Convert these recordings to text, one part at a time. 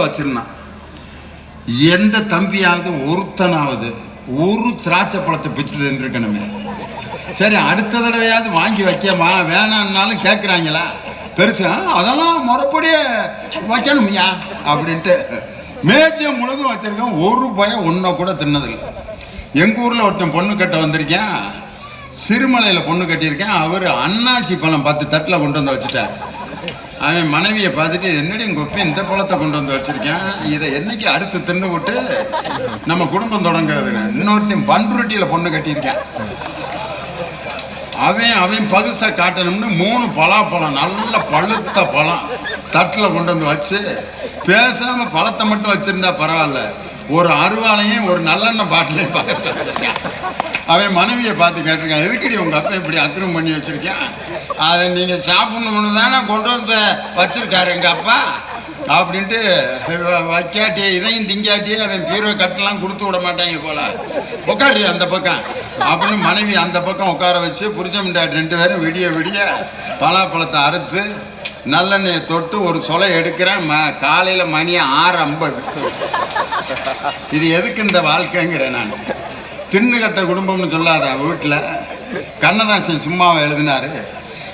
வச்சிருந்தான். எந்த தம்பியாவது ஒருத்தனாவது ஒரு திராட்சை பழத்தை பிச்சு இருக்கணுமே சரி அடுத்த தடவையாவது வாங்கி வைக்கமா வேணான்னாலும் கேட்குறாங்களா பெருசா அதெல்லாம் முறைப்படியே வைக்கணும்யா அப்படின்ட்டு மேஜம் முழுதும் வச்சிருக்கேன் ஒரு பயம் ஒன்றை கூட தின்னதில்லை. எங்கள் ஊரில் ஒருத்தன் பொண்ணு கட்ட வந்திருக்கேன் சிறுமலையில் பொண்ணு கட்டியிருக்கேன் அவர் அன்னாசி பழம் பத்து தட்டில் கொண்டு வந்து வச்சுட்டார். அவன் மனைவியை பார்த்துட்டு என்னடி உங்க ஒப்பி இந்த பழத்தை கொண்டு வந்து வச்சிருக்கேன்? இதை என்னைக்கு அறுத்து தின்னு விட்டு நம்ம குடும்பம் தொடங்குறதுன்னு. இன்னொருத்தையும் பண்ருட்டியில் பொண்ணு கட்டியிருக்கேன். அவன் அவன் பகுசை காட்டணும்னு மூணு பலாப்பழம் நல்ல பழுத்த பழம் தட்டில் கொண்டு வந்து வச்சு பேசாம பழத்தை மட்டும் வச்சிருந்தா பரவாயில்ல. ஒரு அருவாளையும் ஒரு நல்லெண்ணெய் பாட்டிலையும் பக்கத்தில் வச்சிருக்கேன். அவன் மனைவியை பார்த்து கேட்டிருக்கான் எதுக்கடி உங்கள் அப்பா இப்படி அத்திரம் பண்ணி வச்சுருக்கேன் அதை நீங்கள் சாப்பிடணும்னு தானே கொண்டு வந்து வச்சிருக்காரு எங்கள் அப்பா. அப்படின்ட்டு வைக்காட்டி இதையும் திங்காட்டி அவன் பீரோ கட்டெல்லாம் கொடுத்து விட மாட்டாங்க போல. உட்காரு அந்த பக்கம்? அப்படின்னு மனைவி அந்த பக்கம் உட்கார வச்சு புருஷன் ரெண்டு பேரும் விடிய விடிய பலாப்பழத்தை அறுத்து நல்லெண்ணெயை தொட்டு ஒரு சொலை எடுக்கிறேன். ம காலையில் மணி ஆறு ஐம்பது. இது எதுக்கு இந்த வாழ்க்கைங்கிறேன் நான். தின்னுகட்ட குடும்பம்னு சொல்லாத வீட்டில் கண்ணதாசன் சும்மாவை எழுதினாரு.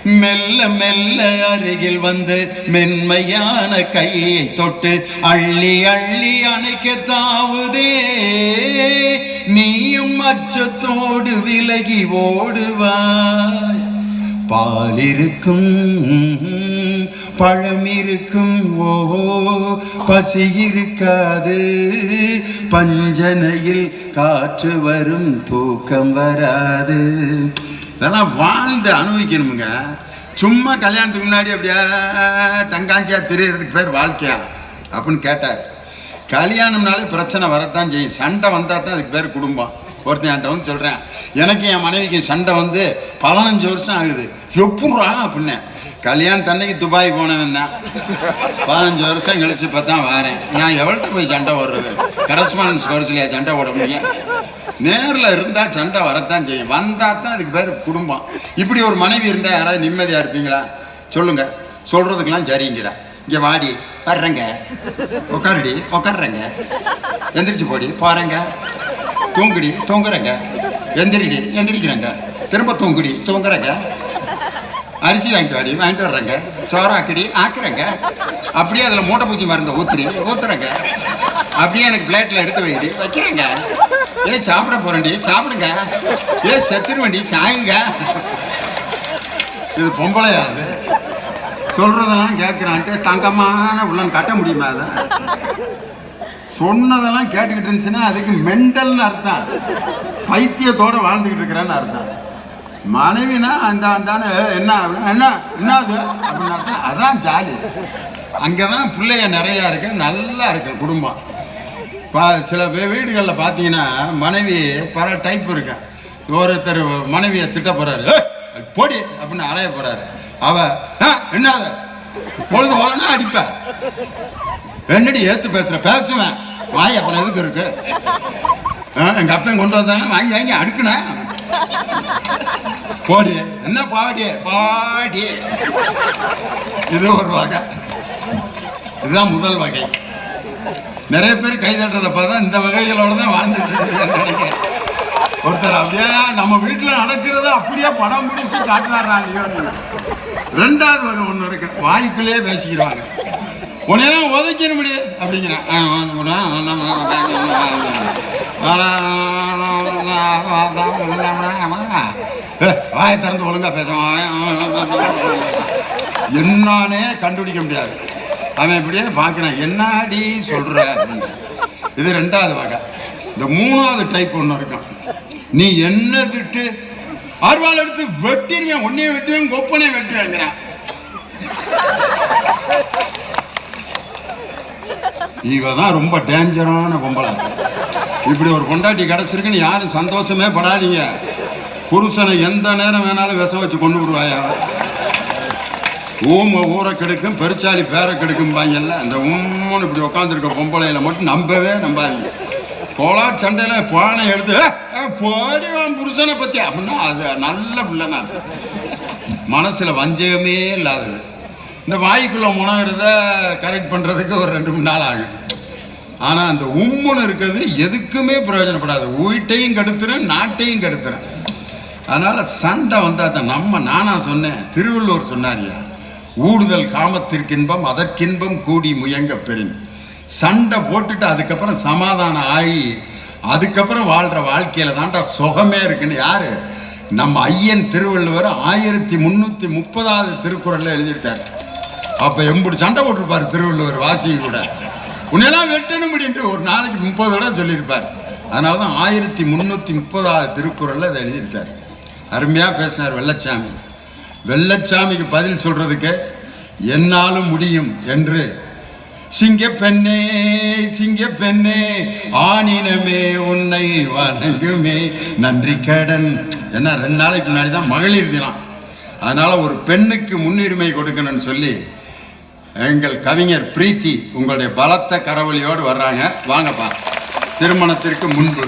மெல்ல மெல்ல அருகில் வந்து மென்மையான கையை தொட்டு அள்ளி அள்ளி அணைக்க தாவுதே. நீயும் அச்சத்தோடு விலகி ஓடுவாய். பாலிருக்கும் பழம் இருக்கும் ஓ பசி இருக்காது. பஞ்சனையில் காற்று வரும் தூக்கம் வராது. இதெல்லாம் வாழ்ந்து அனுபவிக்கணுமுங்க. சும்மா கல்யாணத்துக்கு முன்னாடி அப்படியே தங்காஞ்சியா தெரியறதுக்கு பேர் வாழ்க்கையா? அப்படின்னு கேட்டார். கல்யாணம்னாலே பிரச்சனை வரத்தான் செய்யும். சண்டை வந்தால் தான் அதுக்கு பேர் குடும்பம். ஒருத்தன் வந்து சொல்கிறேன் எனக்கு என் மனைவிக்கு சண்டை வந்து பதினஞ்சு வருஷம் ஆகுது. எப்பட்றா அப்படின்னேன் கல்யாணம் தன்னைக்கு துபாய் போனவன் தான் பதினஞ்சு வருஷம் கழிச்சு பார்த்தா வரேன். நான் எவ்வளோட்ட போய் சண்டை ஓடுறது கரஸ்பாண்டன்ஸ் கோர்ஸ்லையா சண்டை ஓட முடியும்? நேரில் இருந்தால் சண்டை வரத்தான் செய்யும். வந்தால் தான் அதுக்கு பேர் குடும்பம். இப்படி ஒரு மனைவி இருந்தால் யாராவது நிம்மதியாக இருப்பீங்களா? சொல்லுங்க. சொல்கிறதுக்கெல்லாம் சரிங்கிற. இங்கே வாடி வர்றேங்க. உட்காருடி உட்காடுறேங்க எந்திரிச்சு போடி போகிறேங்க தூங்குடி தூங்குறேங்க. எந்திரிடி எந்திரிக்கிறேங்க. திரும்ப தூங்குடி தூங்குறேங்க. அரிசி வாங்கிட்டு வாடி வாங்கிட்டு வர்றேங்க. சோறாக்கிடி ஆக்குறேங்க. அப்படியே அதில் மூட்டை பூச்சி மருந்து ஊத்துறி ஊத்துறேங்க. அப்படியே எனக்கு பிளேட்டில் எடுத்து வைடி வைக்கிறேங்க. ஏ சாப்பிட போறேன்டி சாப்பிடுங்க. ஏ செத்துருவேண்டி சாயுங்க. இது பொம்பளையா அது? சொல்றதெல்லாம் கேட்குறான்ட்டு தங்கமான உள்ளம் கட்ட முடியுமா அதை? சொன்னதெல்லாம் கேட்டுக்கிட்டு இருந்துச்சுன்னா அதுக்கு மென்டல்னு அர்த்தம். பைத்தியத்தோடு வாழ்ந்துக்கிட்டு இருக்கிறேன்னு அர்த்தம். மனைவினா அந்த அந்தான என்ன என்ன என்னது? அப்படின்னா அதான் ஜாலி. அங்கே தான் பிள்ளைய நிறையா இருக்கு நல்லா இருக்கு குடும்பம். பா சில வீடுகளில் பார்த்தீங்கன்னா மனைவி பல டைப் இருக்கு. ஒருத்தர் மனைவியை திட்ட போகிறாரு போடி அப்படின்னு அறைய போகிறாரு அவ "ஆ, என்னது? பொழுது போகலன்னா அடிப்பேன். என்னடி ஏற்று பேசுற? பேசுவேன். வாய் அப்புறம் எதுக்கு இருக்கு? எங்க அப்பன் கொண்டு வந்தாங்க வாங்கி வாங்கி அடுக்குனேன் போடி. என்ன பாடி? பாடி. இது ஒரு வகை. இதுதான் முதல் வகை. நிறைய பேர் கை தட்டுறதை பார்த்தா இந்த வகைகளோட தான் வாழ்ந்துட்டு நினைக்கிறேன். ஒருத்தர் அப்படியே நம்ம வீட்டில் நடக்கிறத அப்படியே படம் பிடிச்சு காட்டுறாரா இல்லையோன்னு. ரெண்டாவது வகை ஒன்று இருக்கு. வாய்க்குள்ளேயே பேசிக்கிறாங்க. உன்னையெல்லாம் உதைக்கணும் முடியாது அப்படிங்கிறேன் ஏ, வாயை திறந்து ஒழுங்கா பேசுவான் என்னானே கண்டுபிடிக்க முடியாது அவன் இப்படியே பார்க்கிறான் என்னடி சொல்ற அப்படின்னு. இது ரெண்டாவது வகை இந்த மூணாவது டைப் ஒன்று இருக்கும் நீ என்ன திட்டு அருவாள் எடுத்து வெட்டிடுவேன் உன்னையும் வெட்டுவேன் கொப்பனையும் வெட்டுவேங்கிறான் இவன் தான் ரொம்ப டேஞ்சரான பொம்பளை. இப்படி ஒரு பொண்டாட்டி கிடச்சிருக்குன்னு யாரும் சந்தோஷமே படாதீங்க. புருஷனை எந்த நேரம் வேணாலும் விஷம் வச்சு கொண்டு விடுவாயா? ஊம ஊரை கெடுக்கும் பெருச்சாலி பேரை கெடுக்கும் பாங்கல்ல அந்த உம்முன்னு இப்படி உட்காந்துருக்க பொம்பளையில மட்டும் நம்பவே நம்பாதீங்க. கோலா சண்டையில் பானை எடுத்து "ஏ, போடிவான் புருஷனை பற்றி அப்படின்னா அது நல்ல பிள்ளைனா மனசில் வஞ்சகமே இல்லாதது. இந்த வாய்க்குள்ள முனகிறத கரெக்ட் பண்ணுறதுக்கு ஒரு ரெண்டு மூணு நாள் ஆகும். ஆனால் அந்த உம்முன்னு இருக்கிறது எதுக்குமே பிரயோஜனப்படாது. வீட்டையும் கெடுத்துறேன் நாட்டையும் கெடுத்துறேன். அதனால் சண்டை வந்தால் தான் நம்ம நானா சொன்னேன் திருவள்ளுவர் சொன்னாரியா ஊடுதல் காமத்திற்கின்பம் அதற்கின்பம் கூடி முயங்க பெரும் சண்டை போட்டுட்டு அதுக்கப்புறம் சமாதானம் ஆகி அதுக்கப்புறம் வாழ்கிற வாழ்க்கையில் தான்டா சுகமே இருக்குன்னு யார்? நம்ம ஐயன் திருவள்ளுவர் ஆயிரத்தி முந்நூற்றி முப்பதாவது திருக்குறளில் எழுதியிருக்காரு. அப்போ எம்புடி சண்டை போட்டிருப்பாரு திருவள்ளுவர் வாசி கூட. உன்னையெல்லாம் வெட்டணும் அப்படின்ட்டு ஒரு நாளைக்கு முப்பது தடவை சொல்லியிருப்பார். அதனால தான் ஆயிரத்தி முந்நூற்றி முப்பதாவது திருக்குறளில் அதை எழுதியிருக்கார். அருமையாக பேசினார் வெள்ளச்சாமி. வெள்ளச்சாமிக்கு பதில் சொல்றதுக்கு என்னாலும் முடியும் என்று. சிங்க பெண்ணே சிங்க பெண்ணே ஆணினமே உன்னை வணங்குமே. நன்றி கடன். ஏன்னா ரெண்டு நாளைக்கு முன்னாடி தான் மகளிர் தினம். அதனால ஒரு பெண்ணுக்கு முன்னுரிமை கொடுக்கணும்னு சொல்லி எங்கள் கவிஞர் பிரீத்தி உங்களுடைய பலத்த கரவொலியோடு வர்றாங்க. வாங்கப்பா. திருமணத்திற்கு முன்பு.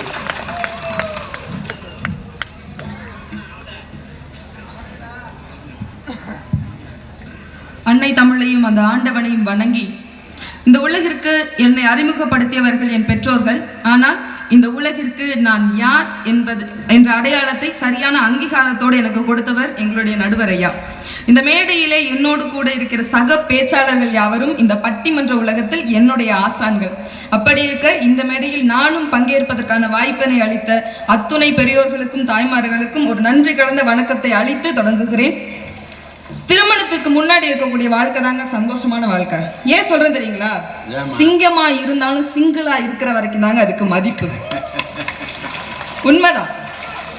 அன்னை தமிழையும் அந்த ஆண்டவனையும் வணங்கி இந்த உலகிற்கு என்னை அறிமுகப்படுத்தியவர்கள் என் பெற்றோர்கள். ஆனால் இந்த உலகிற்கு நான் யார் என்பது என்ற அடையாளத்தை சரியான அங்கீகாரத்தோடு எனக்கு கொடுத்தவர் எங்களுடைய நடுவர் ஐயா இந்த மேடையிலே என்னோடு கூட இருக்கிற சக பேச்சாளர்கள் யாவரும் இந்த பட்டிமன்ற உலகத்தில் என்னுடைய ஆசான்கள். அப்படி இருக்க இந்த மேடையில் நானும் பங்கேற்பதற்கான வாய்ப்பினை அளித்த அத்துணை பெரியோர்களுக்கும் தாய்மார்களுக்கும் ஒரு நன்றி கலந்த வணக்கத்தை அளித்து தொடங்குகிறேன். திருமணத்திற்கு முன்னாடி இருக்கக்கூடிய வாழ்க்கை தாங்க சந்தோஷமான வாழ்க்கை. ஏன் சொல்றேன் தெரியுங்களா? சிங்கமா இருந்தாலும் சிங்கிளா இருக்கிற வரைக்கும் தாங்க அதுக்கு மதிப்பு. உண்மைதான்.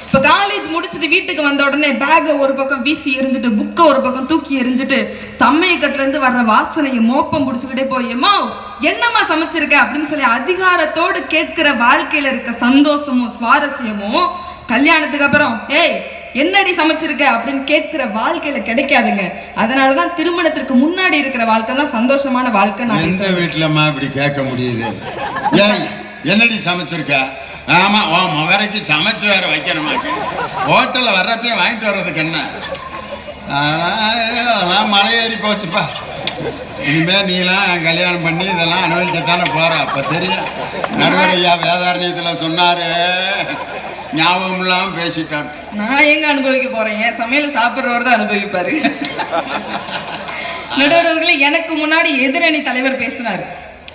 இப்ப காலேஜ் முடிச்சுட்டு வீட்டுக்கு வந்த உடனே பேக்கை ஒரு பக்கம் வீசி எரிஞ்சுட்டு புக்கை ஒரு பக்கம் தூக்கி எரிஞ்சுட்டு சமையக்கட்டுல இருந்து வர்ற வாசனையை மோப்பம் பிடிச்சுக்கிட்டே போய் எம்மா என்னம்மா சமைச்சிருக்க? அப்படின்னு சொல்லி அதிகாரத்தோடு கேட்கிற வாழ்க்கையில இருக்க சந்தோஷமும் சுவாரஸ்யமும் கல்யாணத்துக்கு அப்புறம் ஏய் என்னடி சமைச்சிருக்க அப்படின்னு கேட்கிற வாழ்க்கையில கிடைக்காதுங்க. அதனாலதான் திருமணத்திற்கு முன்னாடி இருக்கிற வாழ்க்கை தான் சந்தோஷமான வாழ்க்கை நான் எந்த வீட்டுலம்மா இப்படி கேட்க முடியுது? ஏய் என்னடி சமைச்சிருக்க? ஆமா உன் முகரைக்கு சமைச்சு வேற வைக்கணுமா? ஹோட்டல்ல வர்றப்பயே வாங்கிட்டு வர்றதுக்கு என்ன? அதெல்லாம் மலை ஏறி போச்சுப்பா. இனிமே நீலாம் கல்யாணம் பண்ணி இதெல்லாம் அனுபவிக்கத்தானே போற அப்ப தெரியும். நடுவர் ஐயா வேதாரண்யத்துல சொன்னாரு. ஞாபகம் இல்லாம பேசிட்டான் நான் எங்க அனுபவிக்க போறேன்? என் சமையல் சாப்பிடுறவர் தான் அனுபவிப்பாரு. நடுவர்களே எனக்கு முன்னாடி எதிரணி தலைவர் பேசினாரு.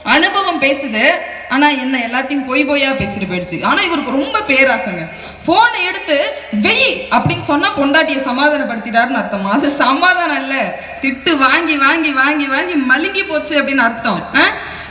அனுபவம் பேசுது ஆனா என்ன எல்லாத்தையும் பொய் பொய்யா பேசிட்டு போயிடுச்சு. ஆனா இவருக்கு ரொம்ப பேராசைங்க. போனை எடுத்து வெய்! அப்படின்னு சொன்னா பொண்டாட்டியை சமாதானப்படுத்திட்டாருன்னு அர்த்தம். அது சமாதானம் இல்ல. திட்டு வாங்கி வாங்கி வாங்கி வாங்கி மலுங்கி போச்சு அப்படின்னு அர்த்தம். ஆ?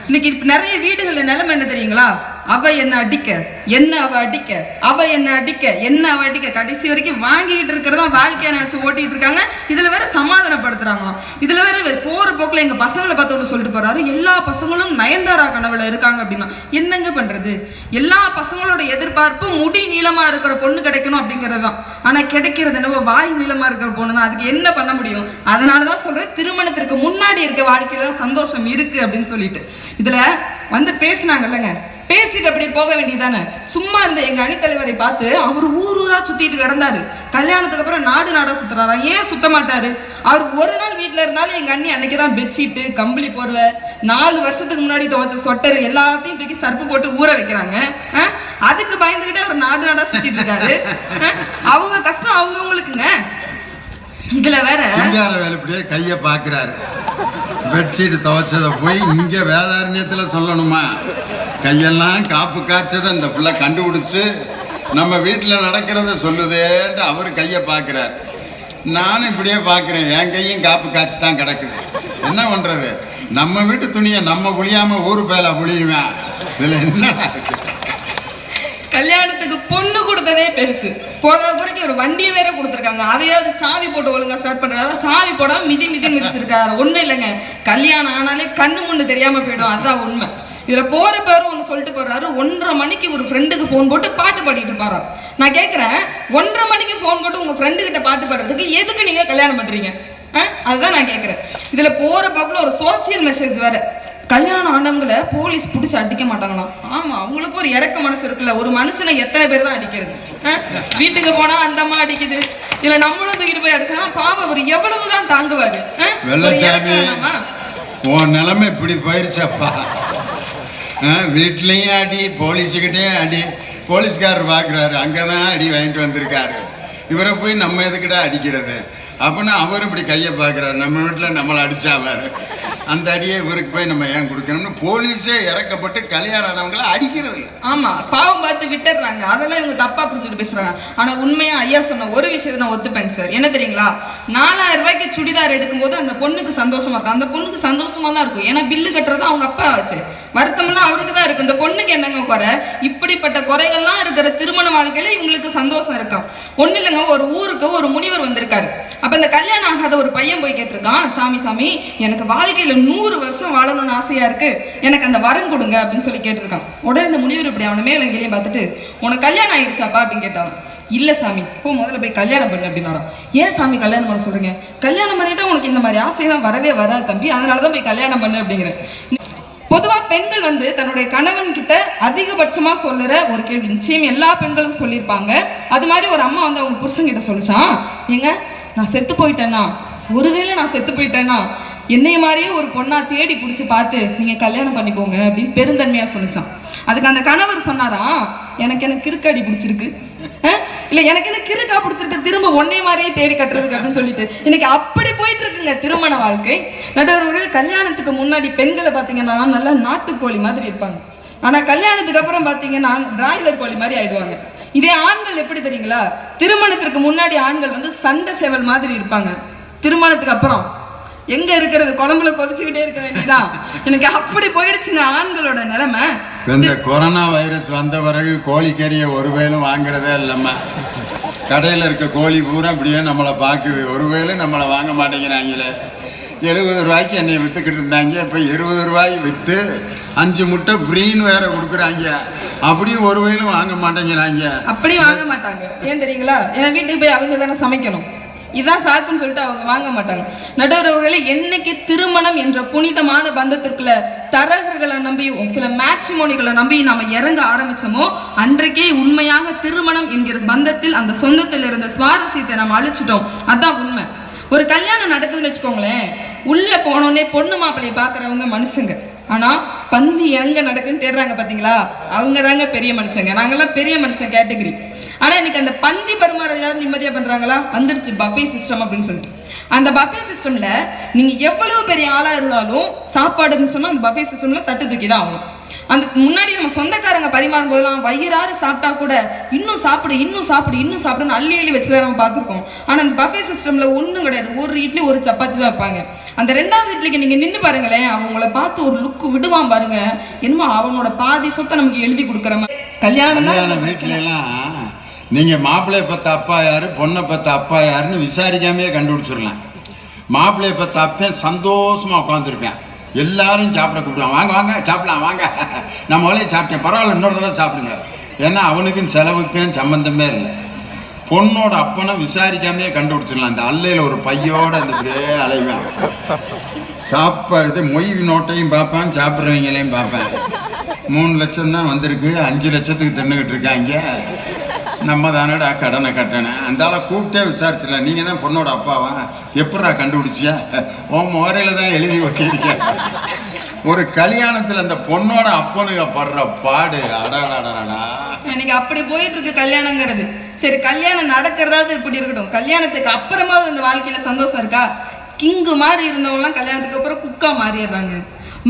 இன்னைக்கு நிறைய வீடுகள்ல நிலைமை என்ன தெரியுங்களா? அவ என்ன அடிக்க? என்ன அவ அடிக்க? அவ என்ன அடிக்க? என்ன அவ அடிக்க? கடைசி வரைக்கும் வாங்கிட்டு இருக்கிறதா வாழ்க்கையை நினைச்சு ஓட்டிட்டு இருக்காங்க. இதுல வேற சமாதானப்படுத்துறாங்களாம். இதுல வேற போற போக்குல எங்க பசங்களை பார்த்து ஒண்ணு சொல்லிட்டு போறாரு. எல்லா பசங்களும் நயன்தாரா கனவுல இருக்காங்க அப்படின்னா. என்னங்க பண்றது? எல்லா பசங்களோட எதிர்பார்ப்பு முடி நீளமா இருக்கிற பொண்ணு கிடைக்கணும் அப்படிங்கிறது தான் ஆனா கிடைக்கிறது என்னவோ வாய் நீளமா இருக்கிற பொண்ணு தான் அதுக்கு என்ன பண்ண முடியும்? அதனாலதான் சொல்றேன் திருமணத்திற்கு முன்னாடி இருக்க வாழ்க்கையில தான் சந்தோஷம் இருக்கு அப்படின்னு சொல்லிட்டு. இதுல வந்து பேசுனாங்கல்லங்க பேசிட்டு அப்படியே போக வேண்டியதானே சும்மா இருந்த எங்க அணித்தலைவரை பார்த்து அவர் ஊர் ஊரா சுத்திட்டு கிடந்தாரு. கல்யாணத்துக்கு அப்புறம் நாடு நாடா சுத்துறாரா? ஏன் சுத்த மாட்டாரு? அவர் ஒரு நாள் வீட்ல இருந்தாலும் எங்க அண்ணி அன்னைக்கு தான் பெட்ஷீட்டு கம்பளி போர்வை நாலு வருஷத்துக்கு முன்னாடி துவைச்ச சொட்டர் எல்லாத்தையும் தூக்கி சர்ப்பு போட்டு ஊற வைக்கிறாங்க. ஆ? அதுக்கு பயந்துகிட்டு அவர் நாடு நாடா சுத்திட்டு இருக்காரு. அவங்க கஷ்டம் அவங்கவுங்களுக்குங்க. இதுல வேற சிங்கார வேலைப்படியே கையை பார்க்குறாரு பெட்ஷீட் துவைச்சதை போய் இங்கே வேதாரண்யத்துல சொல்லணுமா? கையெல்லாம் காப்பு காய்ச்சதை இந்த பிள்ளை கண்டுபிடிச்சு நம்ம வீட்டில் நடக்கிறத சொல்லுதேன்ட்டு அவர் கையை பார்க்குறாரு. நானும் இப்படியே பார்க்குறேன். என் கையும் காப்பு காய்ச்சி தான் கிடக்குது. என்ன பண்ணுறது நம்ம வீட்டு துணியை நம்ம புளியாமல் ஊர் பேல புளியுவேன் இதில் என்னடா இருக்கு? கல்யாணத்துக்கு பொண்ணு கொடுத்ததே பெருசு. போதாத குறைக்கு ஒரு வண்டியை வேற கொடுத்துருக்காங்க. அதையாவது சாவி போட்டு ஒழுங்கா ஸ்டார்ட் பண்றாரு சாவி போடாம மிதி மிதி மிதிச்சிருக்காரு. ஒன்றும் இல்லைங்க. கல்யாணம் ஆனாலே கண்ணு முன்னு தெரியாம போயிடும். அதுதான் உண்மை. இதுல போற பேரும் ஒன்று சொல்லிட்டு போறாரு. ஒன்றரை மணிக்கு ஒரு ஃப்ரெண்டுக்கு ஃபோன் போட்டு பாட்டு பாடிட்டு இருப்பாராம். நான் கேட்குறேன் ஒன்றரை மணிக்கு ஃபோன் போட்டு உங்க ஃப்ரெண்டு கிட்ட பாட்டு பாடுறதுக்கு எதுக்கு நீங்க கல்யாணம் பண்றீங்க? ஆ? அதுதான் நான் கேட்குறேன் இதுல போற பக்கம் ஒரு சோசியல் மெசேஜ் வேற. கல்யாணம் ஆனவங்களை போலீஸ் பிடிச்சி அடிக்க மாட்டாங்களாம். ஆமா அவங்களுக்கு ஒரு இறக்க மனசு இருக்குல்ல. ஒரு மனுஷனை எத்தனை பேர் தான் அடிக்கிறது? வீட்டுக்கு போனா அந்த அம்மா அடிக்குது. இல்ல நம்மளும் தூக்கிட்டு போய் அடிச்சா பாவம் அவர் எவ்வளவுதான் தாங்குவாரு? வெள்ளச்சாமி இறக்கம் வேணாமா? உன் நிலைமை இப்படி போயிருச்சப்பா. வீட்லேயும் அடி போலீஸுக்கிட்டேயும் அடி. போலீஸ்காரர் பார்க்குறாரு அங்கே தான் அடி வாங்கிட்டு வந்திருக்காரு. இவரை போய் நம்ம எதுக்கிட்ட அடிக்கிறது? அப்படின்னா அவரும் இப்படி கையை பார்க்குறாரு. நம்ம வீட்டில் நம்மளை அடித்தாவார் அந்த அடியை இவருக்கு போய் நம்ம ஏன் கொடுக்கணும்னு போலீஸே இறக்கப்பட்டு கல்யாணம் ஆனவங்களை அடிக்கிறது இல்லை. ஆமா பாவம் பார்த்து விட்டுறாங்க. அதெல்லாம் இவங்க தப்பா புரிஞ்சுட்டு பேசுறாங்க. ஆனா உண்மையா ஐயா சொன்ன ஒரு விஷயத்தை நான் ஒத்துப்பேங்க சார். என்ன தெரியுங்களா? நாலாயிரம் ரூபாய்க்கு சுடிதார் எடுக்கும்போது அந்த பொண்ணுக்கு சந்தோஷமா இருக்கும். அந்த பொண்ணுக்கு சந்தோஷமா தான் இருக்கும். ஏன்னா பில்லு கட்டுறது அவங்க அப்பா ஆச்சு. வருத்தம்லாம் அவருக்கு தான் இருக்கு. இந்த பொண்ணுக்கு என்னங்க குறை? இப்படிப்பட்ட குறைகள்லாம் இருக்கிற திருமண வாழ்க்கையில இவங்களுக்கு சந்தோஷம் இருக்கும். ஒண்ணு இல்லைங்க ஒரு ஊருக்கு ஒரு முனிவர் வந்திருக்காரு. அப்ப இந்த கல்யாணம் ஆகாத ஒரு பையன் போய் கேட்டிருக்கான் சாமி சாமி எனக்கு வாழ்க்கையில நூறு வருஷம் வாழணும்னு ஆசையா இருக்கு. எனக்கு அந்த வரம் கொடுங்க அப்படின்னு சொல்லி கேட்டிருக்கான். உடனே இந்த முனிவர் இப்படி அவனை மேல எங்கேயும் பார்த்துட்டு உனக்கு கல்யாணம் ஆயிடுச்சாப்பா? அப்படின்னு கேட்டான். இல்ல சாமி இப்போ முதல்ல போய் கல்யாணம் பண்ணு அப்படின்னாராம். ஏன் சாமி கல்யாணம் பண்ண சொல்றீங்க? கல்யாணம் பண்ணிட்டா உனக்கு இந்த மாதிரி ஆசையெல்லாம் வரவே வராது தம்பி. அதனாலதான் போய் கல்யாணம் பண்ணு அப்படிங்கிறேன். பொதுவா பெண்கள் வந்து தன்னுடைய கணவன் கிட்ட அதிகபட்சமா சொல்லுற ஒரு கேள்வி. நிச்சயம் எல்லா பெண்களும் சொல்லியிருப்பாங்க. அது மாதிரி ஒரு அம்மா வந்து அவங்க புருஷன் கிட்ட சொல்லிச்சான் ஏங்க நான் செத்து போயிட்டேன்னா? ஒருவேளை நான் செத்து போயிட்டேன்னா? என்னைய மாதிரியே ஒரு பொண்ணா தேடி பிடிச்சி பார்த்து நீங்க கல்யாணம் பண்ணிக்கோங்க அப்படின்னு பெருந்தன்மையா சொல்லிச்சான். அதுக்கு அந்த கணவர் சொன்னாராம் எனக்கு எனக்கு கிறுக்கடி பிடிச்சிருக்கு. அஹ்? இல்ல எனக்கு என்ன கிறுக்கா பிடிச்சிருக்கு திரும்ப ஒன்னே மாதிரியே தேடி கட்டுறதுக்கு அப்படின்னு சொல்லிட்டு. இன்னைக்கு அப்படி போயிட்டு இருக்குங்க திருமண வாழ்க்கை. நடுவர்கள் கல்யாணத்துக்கு முன்னாடி பெண்களை பாத்தீங்கன்னா நல்லா நாட்டுக்கோழி மாதிரி இருப்பாங்க. ஆனா கல்யாணத்துக்கு அப்புறம் பாத்தீங்கன்னா பிராய்லர் கோழி மாதிரி ஆயிடுவாங்க. இதே ஆண்கள் எப்படி தெரியுங்களா? திருமணத்திற்கு முன்னாடி ஆண்கள் வந்து சண்டை சேவல் மாதிரி இருப்பாங்க. திருமணத்துக்கு அப்புறம் எங்க இருக்கிறது? குழம்புல கொதிச்சுக்கிட்டே இருக்க வேண்டியதான் எனக்கு அப்படி போயிடுச்சுங்க ஆண்களோட நிலைமை. இந்த கொரோனா வைரஸ் வந்த பிறகு கோழிக்கறியை ஒரு வேலும் வாங்குறதே இல்லைம்மா. கடையில் இருக்க கோழி பூரா அப்படியே நம்மளை பார்க்குது. ஒரு வேலும் நம்மளை வாங்க மாட்டேங்கிறாங்களே. எழுபது ரூபாய்க்கு என்னை விற்றுக்கிட்டு இருந்தாங்க இப்போ இருபது ரூபாய் விற்று அஞ்சு முட்டை ஃப்ரீன்னு வேற கொடுக்குறாங்க. அப்படியும் ஒரு வயலும் வாங்க மாட்டேங்கிறாங்க. அப்படி வாங்க மாட்டாங்க. ஏன் தெரியுங்களா? ஏன்னா வீட்டுக்கு போய் அவங்க தானே சமைக்கணும். இதுதான் சாக்குன்னு சொல்லிட்டு அவங்க வாங்க மாட்டாங்க. நடுவர்களே என்னைக்கு திருமணம் என்ற புனிதமான பந்தத்திற்குள்ள தரகர்களை நம்பி சில மேட்ரிமோனிகளை நம்பி நாம இறங்க ஆரம்பிச்சோமோ அன்றைக்கே உண்மையாக திருமணம் என்கிற பந்தத்தில் அந்த சொந்தத்தில் இருந்த சுவாரஸ்யத்தை நம்ம அழிச்சிட்டோம். அதான் உண்மை. ஒரு கல்யாணம் நடக்குதுன்னு வச்சுக்கோங்களேன் உள்ள போனோடனே பொண்ணு மாப்பிள்ளையை பார்க்குறவங்க மனுஷங்க. ஆனால் பந்தி எங்க நடக்குன்னு தேடுறாங்க பார்த்தீங்களா அவங்க தாங்க பெரிய மனுஷங்க. நாங்கெல்லாம் பெரிய மனுஷன் கேட்டகரி ஆனால் இன்னைக்கு அந்த பந்தி பரிமாற யாரும் நிம்மதியாக பண்ணுறாங்களா வந்துடுச்சு பஃபே சிஸ்டம் அப்படின்னு சொல்லிட்டு. அந்த பஃபே சிஸ்டம்ல நீங்க எவ்வளவு பெரிய ஆளா இருந்தாலும் சாப்பாடுன்னு சொன்னா அந்த பஃபே சிஸ்டம்ல தட்டு தூக்கி தான் ஆகணும். அந்த முன்னாடி நம்ம சொந்தக்காரங்க பரிமாறும் போதெல்லாம் வயிறாறு சாப்பிட்டா கூட இன்னும் சாப்பிடு இன்னும் சாப்பிடு இன்னும் சாப்பிடுன்னு அள்ளி அள்ளி வச்சு நம்ம பார்த்துருக்கோம். ஆனா அந்த பஃபே சிஸ்டம்ல ஒண்ணும் கிடையாது. ஒரு இட்லி ஒரு சப்பாத்தி தான் வைப்பாங்க. அந்த ரெண்டாவது இட்லிக்கு நீங்க நின்னு பாருங்களேன் அவங்கள பார்த்து ஒரு லுக்கு விடுவான் பாருங்க. என்னமோ அவனோட பாதி சொத்தை நமக்கு எழுதி கொடுக்குற மாதிரி. கல்யாணம் வீட்ல எல்லாம் நீங்கள் மாப்பிள்ளைய பார்த்த அப்பா யார் பொண்ணை பத்த அப்பா யாருன்னு விசாரிக்காமையே கண்டுபிடிச்சிடலாம். மாப்பிள்ளைய பார்த்த அப்பன் சந்தோஷமாக உட்காந்துருப்பேன் எல்லாரையும் சாப்பிட கூப்பிடுவான் வாங்க வாங்க சாப்பிடலாம் வாங்க. நான் முதலே சாப்பிட்டேன். பரவாயில்ல இன்னொரு தடவை சாப்பிடுங்க. ஏன்னா அவனுக்கும் செலவுக்கும் சம்மந்தமே இல்லை. பொண்ணோட அப்பனை விசாரிக்காமையே கண்டுபிடிச்சிடலாம். அந்த அல்லையில் ஒரு பையோட அந்த இப்படியே அலைவேன். சாப்பாடு மொய் நோட்டையும் பார்ப்பேன் சாப்பிட்றவங்களையும் பார்ப்பேன். மூணு லட்சம் தான் வந்திருக்கு. அஞ்சு லட்சத்துக்கு தின்னுக்கிட்டு இருக்காங்க. நம்ம தானடா கடனை கட்டணேன் அந்தால கூப்பிட்டே விசாரிச்சிடல நீங்கள் தான் பொண்ணோட அப்பாவா? எப்படா கண்டுபிடிச்சியா? உன் முறையில் தான் எழுதி ஒட்டியிருக்கேன். ஒரு கல்யாணத்தில் அந்த பொண்ணோட அப்பனுங்க படுற பாடு அடாடாடாடா இன்னைக்கு அப்படி போயிட்டு இருக்கு கல்யாணங்கிறது. சரி கல்யாணம் நடக்கிறதாவது இப்படி இருக்கட்டும். கல்யாணத்துக்கு அப்புறமாவது இந்த வாழ்க்கையில சந்தோஷம் இருக்கா? கிங்கு மாதிரி இருந்தவங்களாம் கல்யாணத்துக்கு அப்புறம் குக்கா மாறிடுறாங்க.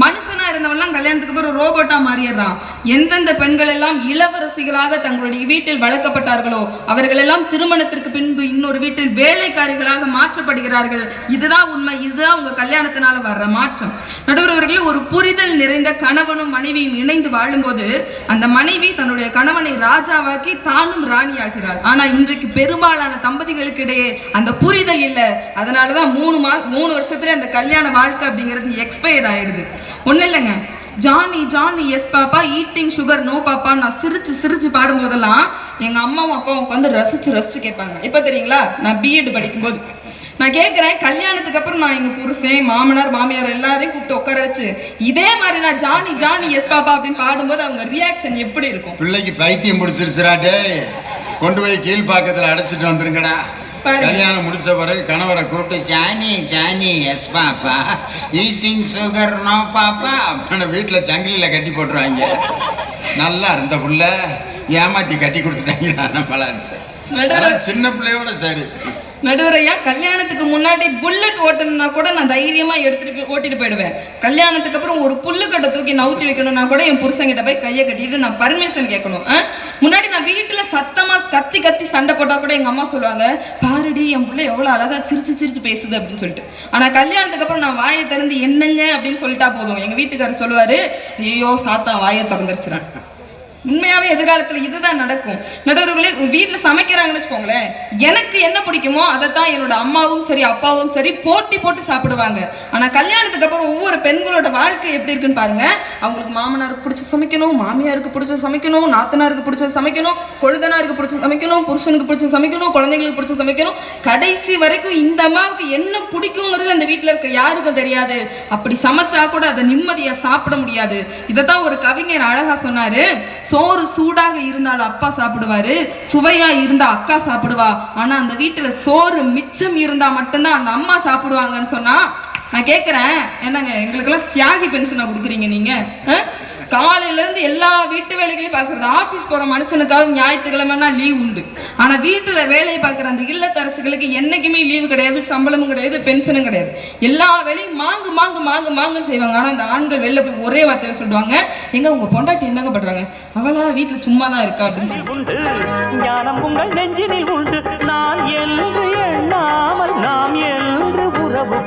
மனுஷனா இருந்தவன்லாம் கல்யாணத்துக்கு அப்புறம் ரோபோட்டா மாறிடுறான். எந்தெந்த பெண்கள் எல்லாம் இளவரசிகளாக தங்களுடைய வீட்டில் வளர்க்கப்பட்டார்களோ அவர்கள் எல்லாம் திருமணத்திற்கு பின்பு இன்னொரு வீட்டில் வேலைக்காரிகளாக மாற்றப்படுகிறார்கள். இதுதான் உண்மை இதுதான் உங்க கல்யாணத்தினால வர்ற மாற்றம். நடுவர்கள் ஒரு புரிதல் நிறைந்த கணவனும் மனைவியும் இணைந்து வாழும்போது அந்த மனைவி தன்னுடைய கணவனை ராஜாவாக்கி தானும் ராணியாகிறார் ஆனா இன்றைக்கு பெரும்பாலான தம்பதிகளுக்கு இடையே அந்த புரிதல் இல்லை. அதனாலதான் மூணு மா மூணு வருஷத்துல அந்த கல்யாண வாழ்க்கை அப்படிங்கிறது எக்ஸ்பயர் ஆயிடுது. ஒன்றும் இல்லைங்க. Johnny Johnny yes papa. Eating sugar no papa. நான் சிரிச்சு சிரிச்சு பாடும்போதெல்லாம் எங்கள் அம்மாவும் அப்பாவும் உட்காந்து ரசிச்சு ரசிச்சு கேட்பாங்க. இப்போ தெரியுங்களா? நான் பிஎட் படிக்கும்போது. நான் கேட்குறேன் கல்யாணத்துக்கு அப்புறம் நான் எங்கள் புருஷன் மாமனார் மாமியார் எல்லாரையும் கூப்பிட்டு உட்கார வச்சு இதே மாதிரி நான் ஜானி ஜானி எஸ் பாப்பா அப்படின்னு பாடும்போது அவங்க ரியாக்ஷன் எப்படி இருக்கும்? பிள்ளைக்கு பைத்தியம் பிடிச்சிருச்சுடா டேய். கொண்டு போய் கீழ்ப்பாக்கத்துல அடைச்சிட்டு வந்துருங்கடா. கல்யாணம் முடிச்ச பிறகு கணவரை கூப்பிட்டு Johnny Johnny yes papa. Eating sugar no papa. அப்படின்னு வீட்டில் சங்கிலியில் கட்டி போட்டுருவாங்க. நல்லா இருந்த புள்ள ஏமாத்தி கட்டி கொடுத்துட்டாங்கடா நம்மளான்ட்டு சின்ன பிள்ளையோட சரி. நடுவரையா கல்யாணத்துக்கு முன்னாடி புல்லட் ஓட்டணும்னா கூட நான் தைரியமா எடுத்துட்டு ஓட்டிட்டு போயிடுவேன். கல்யாணத்துக்கு அப்புறம் ஒரு புல்லுக்கட்டை தூக்கி நவுத்தி வைக்கணும்னா கூட என் புருஷன்கிட்ட போய் கையை கட்டிட்டு நான் பர்மிஷன் கேட்கணும்? முன்னாடி நான் வீட்டுல சத்தமா கத்தி கத்தி சண்டை போட்டா கூட எங்க அம்மா சொல்லுவாங்க பாருடி என் பிள்ளை எவ்வளவு அழகா சிரிச்சு சிரிச்சு பேசுது அப்படின்னு சொல்லிட்டு. ஆனா கல்யாணத்துக்கு அப்புறம் நான் வாயை திறந்து என்னங்க அப்படின்னு சொல்லிட்டா போதும். எங்க வீட்டுக்காரர் சொல்லுவாரு ஐயோ சாத்தா வாயை திறந்துருச்சுடா. உண்மையாவே எதிர்காலத்துல இதுதான் நடக்கும். நடுவர்களே வீட்டில் சமைக்கிறாங்கன்னு வச்சுக்கோங்களேன் எனக்கு என்ன பிடிக்குமோ அதைத்தான் என்னோட அம்மாவும் சரி அப்பாவும் சரி போட்டி போட்டு சாப்பிடுவாங்க. ஆனா கல்யாணத்துக்கு அப்புறம் ஒவ்வொரு பெண்களோட வாழ்க்கை எப்படி இருக்குன்னு பாருங்க. அவங்களுக்கு மாமனாருக்கு பிடிச்ச சமைக்கணும் மாமியாருக்கு பிடிச்ச சமைக்கணும் நாத்தனாருக்கு பிடிச்ச சமைக்கணும் கொழுதனாருக்கு பிடிச்ச சமைக்கணும் புருஷனுக்கு பிடிச்ச சமைக்கணும் குழந்தைங்களுக்கு பிடிச்ச சமைக்கணும். கடைசி வரைக்கும் இந்த அம்மாவுக்கு என்ன பிடிக்குங்கிறது அந்த வீட்டில் இருக்க யாருக்கும் தெரியாது. அப்படி சமைச்சா கூட அதை நிம்மதியாக சாப்பிட முடியாது. இதைத்தான் ஒரு கவிஞர் அழகா சொன்னாரு. சோறு சூடாக இருந்தாலும் அப்பா சாப்பிடுவாரு சுவையா இருந்தா அக்கா சாப்பிடுவா. ஆனா அந்த வீட்டுல சோறு மிச்சம் இருந்தா மட்டும்தான் அந்த அம்மா சாப்பிடுவாங்கன்னு சொன்னா நான் கேக்குறேன். என்னங்க எங்களுக்கெல்லாம் தியாகி பென்ஷனா கொடுக்குறீங்க நீங்க? காலையிலேருந்து எல்லா வீட்டு வேலைகளையும் பார்க்குறது. ஆஃபீஸ் போகிற மனுஷனுக்காவது ஞாயிற்றுக்கிழமைனா லீவ் உண்டு. ஆனால் வீட்டில் வேலையை பார்க்குற அந்த இல்லத்தரசுகளுக்கு என்றைக்குமே லீவு கிடையாது சம்பளமும் கிடையாது பென்ஷனும் கிடையாது. எல்லா வேலையும் மாங்கு மாங்கு மாங்கு மாங்குன்னு செய்வாங்க. ஆனால் அந்த ஆண்கள் வெளில போய் ஒரே வார்த்தையில் சொல்லுவாங்க எங்க உங்கள் பொண்டாட்டி என்னங்க பண்ணுறாங்க அவளா வீட்டில் சும்மா தான் இருக்கா? அப்படின்னு சொல்லி. ஞானம் உங்கள் நெஞ்சினில் உண்டு. நான் என்று எண்ணாமல் நாம் என்று உறவு